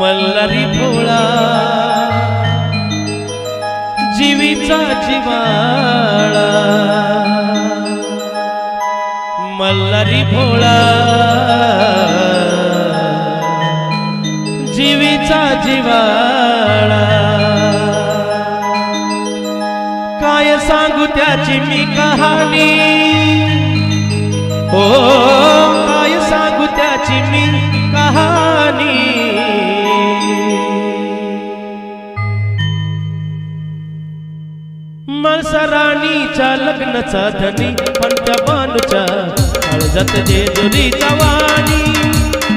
मल्हारी भोळा जीवीचा जिवाळा. मल्हारी भोळा जीवीचा जिवाळा. काय सांगू त्याची मी कहाणी? हो काय सांगू त्याची मी मळसराणीच्या लग्नाचा धनी पण त्या बानूच्या काळजात जेजुरीचा वाणी.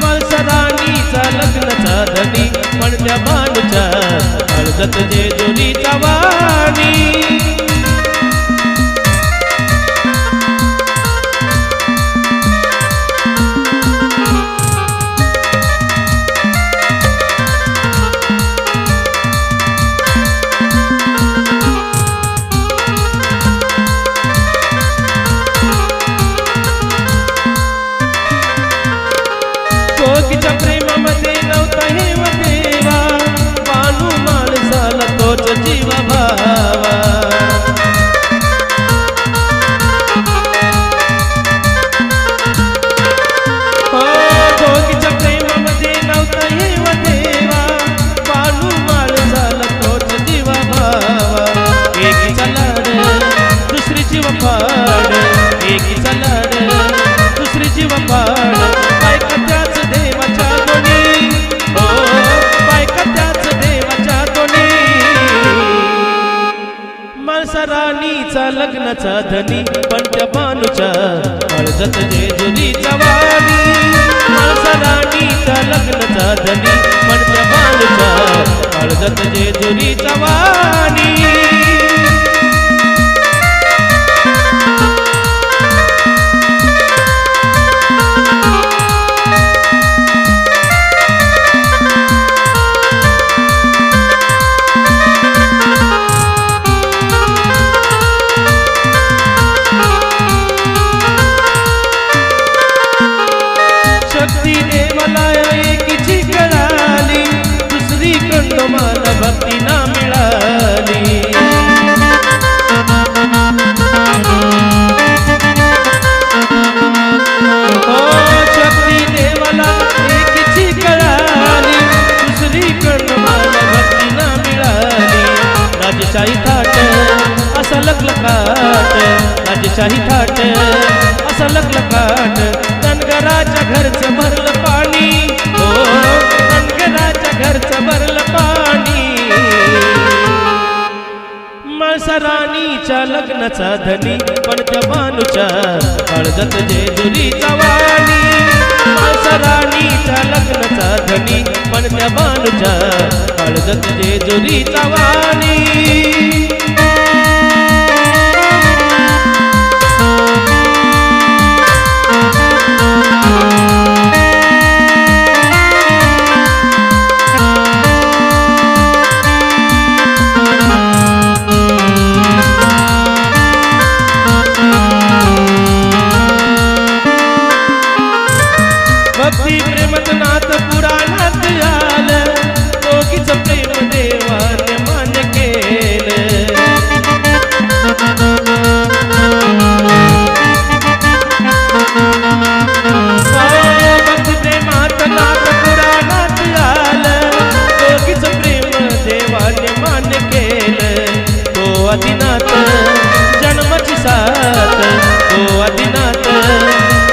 वळसराणीचा लग्नाचा धनी पण त्या बानूच्या काळजात जेजुरीचा वाणी. कोकीच्या प्रेमामध्ये नव्हता हे झाला लग्नाचा धनी पण त्या बानूच्या काळजात जेजुरीचा वाणी. माणसा राणीचा लग्नाचा धनी पण त्या बानूच्या काळजात जेजुरीचा वाणी. राजशाही थाट असा लखलखाट राजशाही थाट असा लखलखाट धनगराच्या घरचं भरलं पाणी. हो धनगराच्या घरचं भरलं पाणी. माळसा लग्नाचा धनी पण त्या बानूच्या काळजात जेजुरीचा वाणी. माळसा लग्नाचा धनी पण त्या बानूच्या काळजात जेजुरीचा वाणी. भक्ती प्रेमत नाथ पुरा आदिनाथ जन्मची साथ. तो आदिनाथ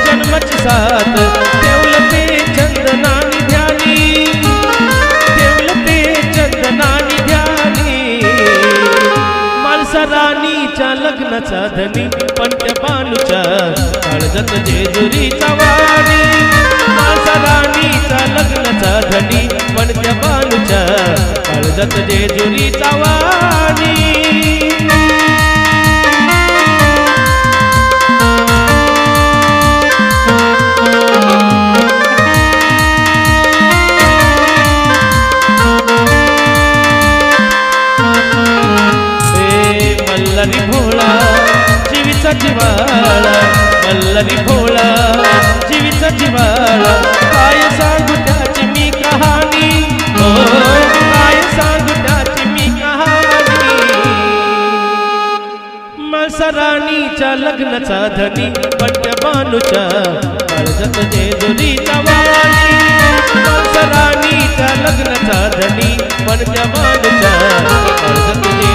जन्मची साथ. देवल ते चंदनानी ध्यानी. देवल ते चंदनानी ध्यानी. मालसा राणीच्या लग्नाचा धनी पण त्या काळजात जेजुरीचा वाणी. मालसा राणीचा लग्नाचा धनी पण त्या बानूच्या काळजात जेजुरीचा झाला विभोळा जीवीचा जिवाळा काय सांगू त्याची मी कहाणी? हो काय सांगू त्याची मी कहाणी? मसराणीच्या लग्नाचा धनी पट्ट्या बानूच्या अर्जत जे जेजुरीच्या वाणी. मसराणीच्या लग्नाचा धनी पट्ट्या बानूच्या अर्जत जे